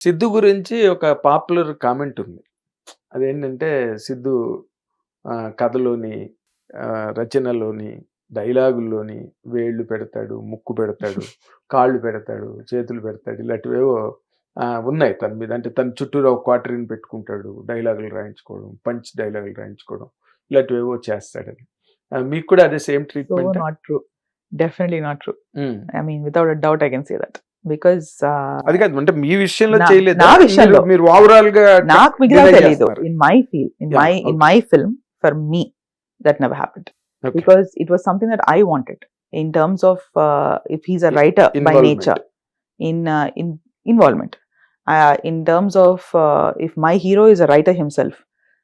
సిద్ధు గురించి ఒక popular comment ఉంది. అదేంటంటే సిద్ధు కథలోని రచనలోని డైలాగుల్లోని వేళ్ళు పెడతాడు ముక్కు పెడతాడు కాళ్ళు పెడతాడు చేతులు పెడతాడు ఇలాంటివేవో ఉన్నాయి తన మీద. అంటే తన చుట్టూరు ఒక క్వార్టరీని పెట్టుకుంటాడు డైలాగులు రాయించుకోవడం పంచ్ డైలాగులు రాయించుకోవడం ఇలాంటివేవో చేస్తాడని మీకు కూడా అదే same treatment? Not true definitely not true I mean without doubt I can say that because అది కాదు అంటే మీ విషయంలో చేయలేదు నా విషయంలో. మీరు ఓవరాల్గా నాకు మిగతా చేస్తున్నారు. In my feel in my in. My film for me that never happened. Because it was something that I wanted in terms of if he's a writer by. Nature in in involvement in terms of if my hero is a writer himself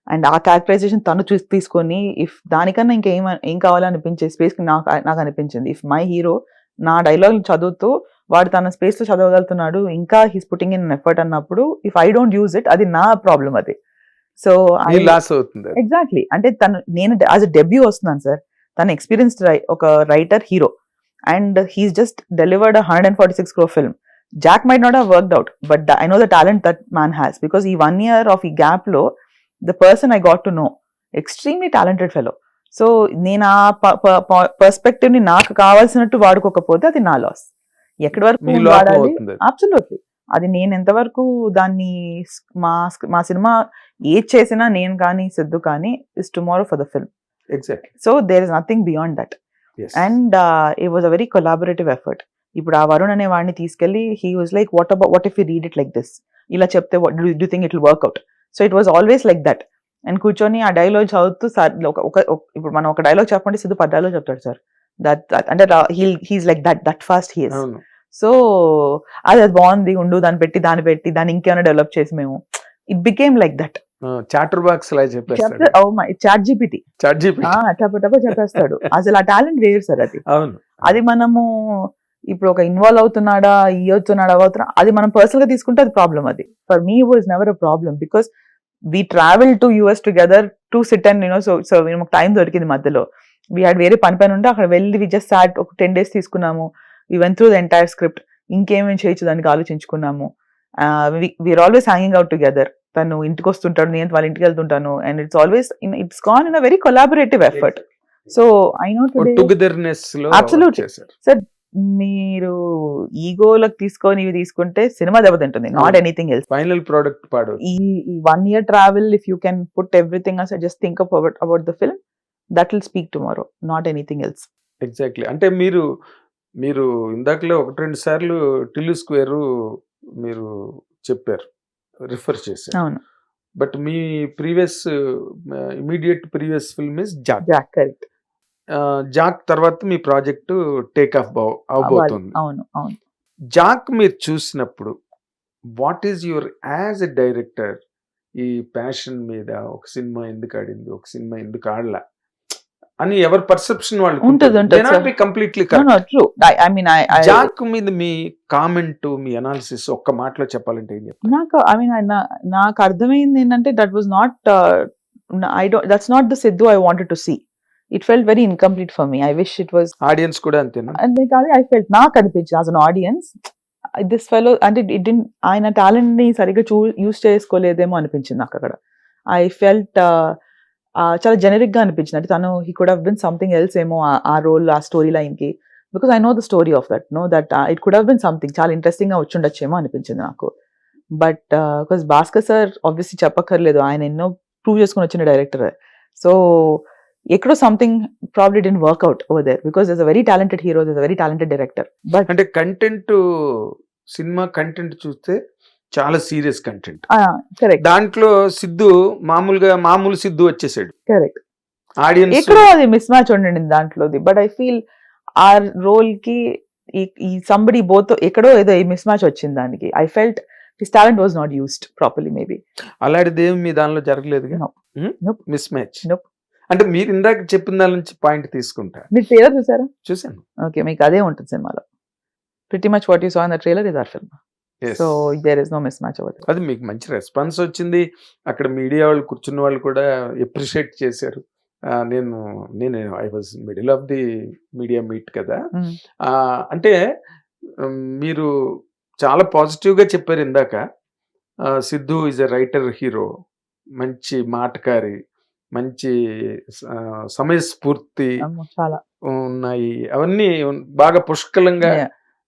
and ఆ characterisation తను చూసి తీసుకొని if దానికన్నా ఇంకేం ఏం కావాలనిపించే space నాకు నాకు అనిపించింది ఇఫ్ మై హీరో నా డైలాగ్ చదువుతూ వాడు తన స్పేస్లో చదవగలుగుతున్నాడు. ఇంకా హీస్ పుట్టింగ్ ఇన్ ఎఫర్ట్ అన్నప్పుడు if I don't use it అది నా ప్రాబ్లం అది. సో లాస్ అవుతుంది. ఎగ్జాక్ట్లీ అంటే తను నేను యాజ్ అ డెబ్యూ వస్తున్నాను సార్. తను ఎక్స్పీరియన్స్డ్ ఒక writer hero and he's just delivered hundred and forty six crore film Jack might not have worked out but I know the talent that man has because ఈ one year of ఈ గ్యాప్లో the person I got to know extremely talented fellow so నేను ఆ పర్స్పెక్టివ్ని నాకు కావాల్సినట్టు వాడుకోకపోతే అది నా loss ఎక్కడి వరకు వాడాలి. అబ్సల్యూట్లీ అది నేను ఎంతవరకు దాన్ని మా మా సినిమా ఏది చేసినా నేను కానీ సిద్ధు కానీ is tomorrow for the film exactly so there is nothing beyond that and it was a very collaborative effort ఇప్పుడు ఆ వరుణ్ అనే వాడిని తీసుకెళ్ళి he was like what about what if you read it like this ఇలా చెప్తే do think it will work out so it was always like that and కూర్చొని ఆ dialogue చదువుతూ సార్ ఒక- ఇప్పుడు మనం ఒక డైలాగ్ చెప్పండి సిద్ధు పది డైలాగ్ చెప్తాడు సార్. దట్ అంటే he's like that that fast he's so అది అది బాగుంది ఉండు దాన్ని పెట్టి దాన్ని పెట్టి దాన్ని ఇంకేమైనా డెవలప్ చేసి మేము. It became like that chatter box లా చెప్పేస్తాడు. చాట్ జీపీటీ చాట్ జీపీ టపటప చెప్పేస్తాడు. అసలు ఆ టాలెంట్ వేరు సార్ అది. అవును. అది మనము ఇప్పుడు ఒక ఇన్వాల్వ్ అవుతున్నాడా ఇవ్వతున్నాడా అవుతున్నా అది మనం పర్సనల్గా తీసుకుంటే అది ప్రాబ్లం అది. For me was never a problem because we travel to US together to sit and you know so so మాకు టైం దొరికింది మధ్యలో. వీ హ్యాడ్ వేరే పని పని ఉంటే అక్కడ వెళ్ళి వి జస్ట్ సాట్ ఒక టెన్ డేస్ తీసుకున్నాము. We went through the entire script ఇంకేమేమి చేయొచ్చు దానికి ఆలోచించుకున్నాము. We are always hanging out together తను ఇంటికి వస్తుంటాడు నేను వాళ్ళ ఇంటికి వెళ్తుంటాను. And it's always it's gone in a very collaborative effort so I know togetherness Absolutely. చేశారు. మీరు ఈగోలకు తీసుకొని ఇవి తీసుకుంటే సినిమా దెబ్బతింటుంది not. Anything else final product పాడు. ఈ one year travel if you can put everything as just think about about the film that will speak tomorrow not anything else exactly అంటే మీరు మీరు ఇందాకలో ఒకటి రెండు సార్లు టిల్లు స్క్వేర్ మీరు చెప్పారు రిఫర్ చేశారు. అవును. But me previous immediate previous film is Jack. Jack correct. Jack తర్వాత మీ ప్రాజెక్ట్ టేక్ ఆఫ్ అవబోతుంది. అవును అవును. జాక్ మీరు చూసినప్పుడు what is your as a director ఈ ప్యాషన్ మీద ఒక సినిమా ఎందుకు ఆడింది ఒక సినిమా ఎందుకు ఆడలా? అని ఎవరి పర్సెప్షన్ వాళ్ళు ఉంటది, completely true I mean Jack మీద మీ కామెంట్ మీ అనాలిసిస్ ఒక్క మాటలో చెప్పాలంటే ఏం చెప్తారు? నాకు ఐ మీన్ నాకు అర్థమైంది ఏంటంటే that was not I don't that's not the Siddhu I wanted to see it felt very incomplete for me I wish it was audience కూడా అంతేనా? అంతే కాదు ఐ ఫెల్ట్ నాకు అనిపించింది as an audience this fellow అంటే it ఆయన టాలెంట్ని సరిగ్గా చూ యూస్ చేసుకోలేదేమో అనిపించింది నాకు అక్కడ. ఐ ఫెల్ట్ చాలా జెనరిక్గా అనిపించింది. అంటే తను he could have been something else ఏమో ఆ- రోల్ ఆ స్టోరీ లైన్కి because I know the story of that no that it could have been something చాలా ఇంట్రెస్టింగ్గా వచ్చుండొచ్చేమో అనిపించింది నాకు. But because Bhaskar sir obviously చెప్పక్కర్లేదు. ఆయన ఎన్నో ప్రూవ్ చేసుకుని వచ్చిన డైరెక్టర్ సో ఎక్కడో something probably didn't work out over there because is a very talented hero is a very talented director but అంటే కంటెంట్ సినిమా కంటెంట్ చూస్తే చాలా సీరియస్ కంటెంట్. దాంట్లో సిద్ధు మామూలుగా మామూలు సిద్ధు వచ్చేసాడు. కరెక్ట్ ఆడియన్స్ ఎక్కడో అది మిస్ మ్యాచ్ ఉండండి దాంట్లోది. బట్ ఐ ఫీల్ ఆ రోల్కి ఈ- సంబడి బోత్ ఎక్కడో ఏదో మిస్ మ్యాచ్ వచ్చింది దానికి. I felt his talent was not used properly maybe అలాంటిది ఏమి మీ దానిలో జరగలేదు. Mismatch. అంటే మీరు ఇందాక చెప్పిన దాని నుంచి పాయింట్ తీసుకుంటా. మీరు ట్రైలర్ చూసారా? చూసాను ఓకే మీకు అదే ఉంటుంది సినిమాలో. Pretty much what you saw in the trailer is our film. So there is no mismatch అది మీకు మంచి రెస్పాన్స్ వచ్చింది. అక్కడ మీడియా వాళ్ళు కూర్చున్న వాళ్ళు కూడా ఎప్రిషియేట్ చేశారు. నేను నేను I was middle of the media meet కదా. ఆ, అంటే మీరు చాలా పాజిటివ్గా చెప్పారు ఇందాక. Siddhu is a writer hero మంచి మాటకారి మంచి సమయస్ఫూర్తి ఉన్నాయి. అవన్నీ బాగా పుష్కలంగా.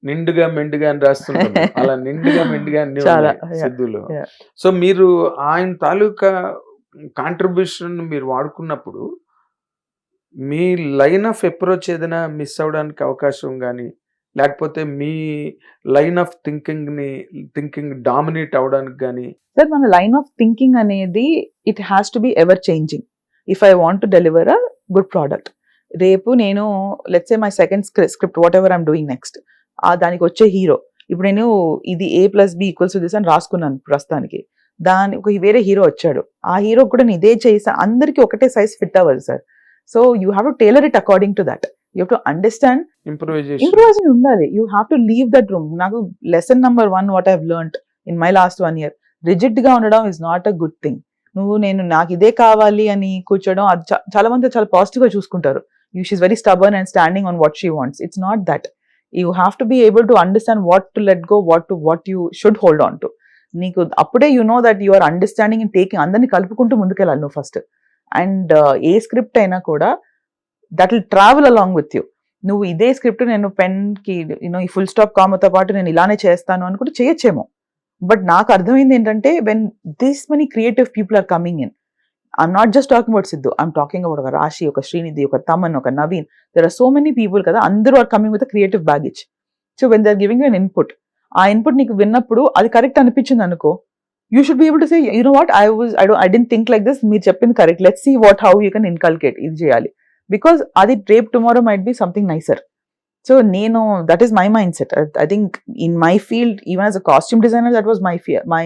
నిండుగా మెండుగా అని రాస్తుంటారు అలా నిండుగా మెండుగా అన్ని సిద్ధులో. సో మీరు ఆయన తాలూకా కాంట్రిబ్యూషన్ మీరు వాడుకున్నప్పుడు మీ లైన్ ఆఫ్ అప్రోచ్ ఏదైనా మిస్ అవడానికి అవకాశం కానీ లేకపోతే మీ లైన్ ఆఫ్ థింకింగ్ని థింకింగ్ డామినేట్ అవడానికి కానీ సార్ మన లైన్ ఆఫ్ థింకింగ్ అనేది it has to be ever changing if I want to deliver a good product రేపు నేను let's a my second script whatever I'm doing next ఆ దానికి వచ్చే హీరో. ఇప్పుడు నేను ఇది A plus B equals this అని రాసుకున్నాను ప్రస్తుతానికి. దాని ఒక వేరే హీరో వచ్చాడు. ఆ హీరో కూడా నేను ఇదే చేసా. అందరికీ ఒకటే సైజ్ ఫిట్ అవ్వదు sir. So you have to tailor it according to that you to understand improvisation ఉండాలి. You have to leave that room నాకు lesson number one what I've learn in my last one year రిజిడ్గా ఉండడం is not a good thing నువ్వు నేను నాకు ఇదే కావాలి అని కూర్చోడం అది చాలా మంది చాలా పాజిటివ్గా చూసుకుంటారు. You she's very stubborn and standing on what she wants it's not that you have to be able to understand what to let go what to what you should hold on to నీకు అప్పుడే you know that you are understanding and taking అందరినీ కలుపుకుంటూ ముందుకెళ్ళాలి నువ్వు first and uh, A script అయినా కూడా that will travel along with you నువ్వు ఇదే స్క్రిప్ట్ నేను పెన్కి యూనో ఈ ఫుల్ స్టాప్ కామతో పాటు నేను ఇలానే చేస్తాను అని కూడా చేయొచ్చేమో. బట్ నాకు అర్థమైంది ఏంటంటే when this many creative people are coming in I'm not just talking about Siddhu I'm talking about ఒక రాశి ఒక శ్రీనిధి ఒక తమన్ ఒక Naveen there are so many people కదా అందరూ are coming with creative baggage so when they are giving you an input ఆ input నీకు విన్నప్పుడు అది కరెక్ట్ అనిపించింది అనుకో you should be able to say you know what I was I do I don't think like this మీరు చెప్పింది correct let see what how you can inculcate ఇది చేయాలి. బికాస్ అది రేపు tomorrow might be something nicer so నేను that is my mindset I think in my field even as a costume designer that was my fear my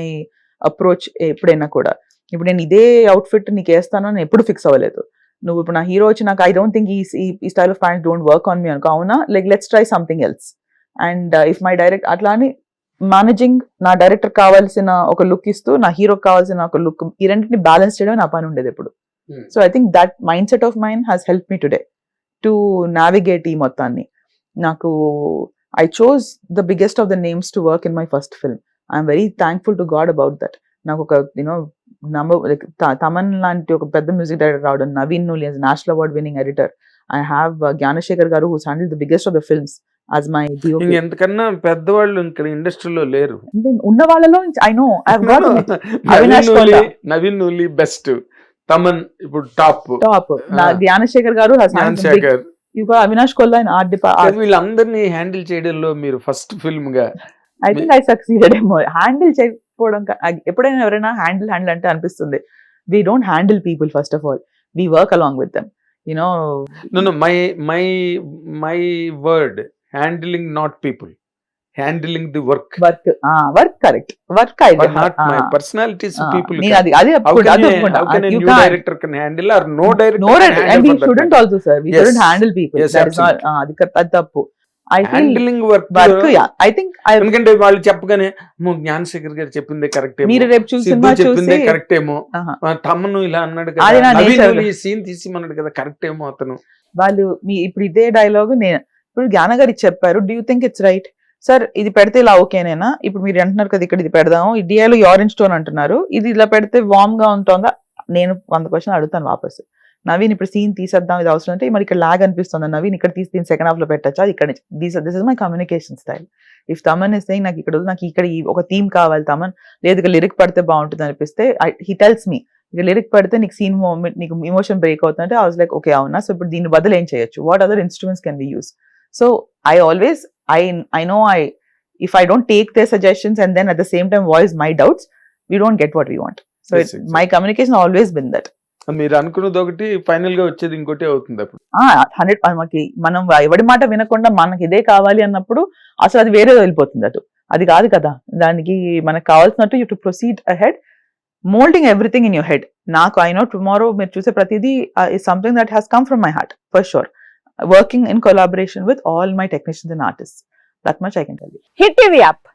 approach ఎప్పుడైనా కూడా. ఇప్పుడు నేను ఇదే అవుట్ఫిట్ నీకు వేస్తాను అని ఎప్పుడు ఫిక్స్ అవ్వలేదు. నువ్వు ఇప్పుడు నా హీరో వచ్చి నాకు ఐ డోంట్ థింక్ ఈ ఈ style of pant don't work on me అనుకో అవునా? Like let's try something else and if my direct అట్లా అని మేనేజింగ్ నా డైరెక్టర్ కావాల్సిన ఒక లుక్ ఇస్తూ నా హీరోకి కావాల్సిన ఒక లుక్ ఈ రెండింటిని బ్యాలెన్స్ చేయడం నా పని ఉండేది ఎప్పుడు. So I think that mindset of mind has help me today to navigate ఈ మొత్తాన్ని. నాకు I chose the biggest of the names to work in my first film I'm very thankful to God about that నాకు ఒక you know number like Thaman లాంటి ఒక పెద్ద music director రావడం Naveen Nooli national award winning editor I have Gnanasekhar garu who's handle the biggest of the films as my ఎంతకన్నా పెద్దవాళ్ళు ఇక్కడ ఇండస్ట్రీలో లేరు. ఉన్న వాళ్ళలో I know Naveen Nooli best Thaman ఇప్పుడు టాప్ టాప్. జ్ఞానశేఖర్ గారు జ్ఞాన్ శేఖర్ ఇంకా అవినాష్ కొల్లా ఆర్ట్ డిపార్ట్ వీళ్ళందరినీ హ్యాండిల్ చేయడంలో మీరు first ఫిల్మ్గా I think I succeeded handle చేయకపోవడం I- ఎప్పుడైనా ఎవరైనా హ్యాండిల్ హ్యాండిల్ అంటే అనిపిస్తుంది we don't handle people first of all we work along with them you know నన్ను my my my word handling not people handling the work work work correct work not my personalities people అది అది can't. Director can handle or no director sir. We Yes. shouldn't handle people. Yes, That is not, absolutely. ah, అది క- అది తప్పు. Handling work think I ఎందుకంటే వాళ్ళు చెప్పగానే "అమ్మో, జ్ఞానశేఖర్ గారు చెప్పిందే కరెక్ట్ మీరు రేపు చూసి సిద్ధు సినిమా చెప్పిందే కరెక్ట్ ఏమో తమ్మును ఇలా అన్నాడు కదా. ఈ సీన్ తీసిమన్నాడు కదా కరెక్ట్ ఏమో అతను. వాళ్ళు మీ ఇప్పుడు ఇదే డైలాగ్ నేను ఇప్పుడు జ్ఞాన గారు ఇది చెప్పారు do you think it's right sir ఇది పెడితే ఇలా ఓకేనేనా ఇప్పుడు మీరు అంటున్నారు కదా ఇక్కడ ఇది పెడదాము. ఈ డియాలో ఆరెంజ్ స్టోన్ అంటున్నారు. ఇది ఇలా పెడితే వామ్గా ఉంటుందా? నేను వంద క్వశ్చన్ అడుగుతాను వాపస్. నవీన్ ఇప్పుడు సీన్ తీసేద్దాం ఇది అవసరం అంటే మరి ఇక్కడ లాగ్ అనిపిస్తుంది. నవీన్ ఇక్కడ తీసి దీని సెకండ్ హాఫ్లో పెట్టచ్చా? ఇక్కడ this this is my communication style if Thaman is నాకు ఇక్కడ నాకు ఇక్కడ ఈ ఒక థీమ్ కావాలి తమన్ లేదు ఇక లిరిక్ పడితే బాగుంటుంది అనిపిస్తే హీ టెల్స్ మీ ఇక లిరిక్ పడితే నీకు సీన్ మూమెంట్ నీకు ఇమోషన్ బ్రేక్ అవుతుందంటే ఐ వాజ్ లైక్ ఓకే అవునా? సో ఇప్పుడు దీని బదులు ఏం చేయొచ్చు? What other instruments can be use so I always I I know I if I don't take they suggestions and then at the same time voice my doubts we don't get what we want so. My communication always been that మీరు అనుకున్నది ఒకటి ఫైనల్గా వచ్చేది ఇంకోటి అవుతుంది అప్పుడు. Hundred మనకి మనం ఎవడి మాట వినకుండా మనకి ఇదే కావాలి అన్నప్పుడు అసలు అది వేరే వెళ్ళిపోతుంది అటు. అది కాదు కదా. దానికి మనకు కావాల్సినట్టు you to proceed ahead molding everything in your head నాకు ఐ నో టుమారో మీరు చూసే ప్రతిదీ is something that has come from my heart for sure working in collaboration with all my technicians and artist that much I can tell Hit TV app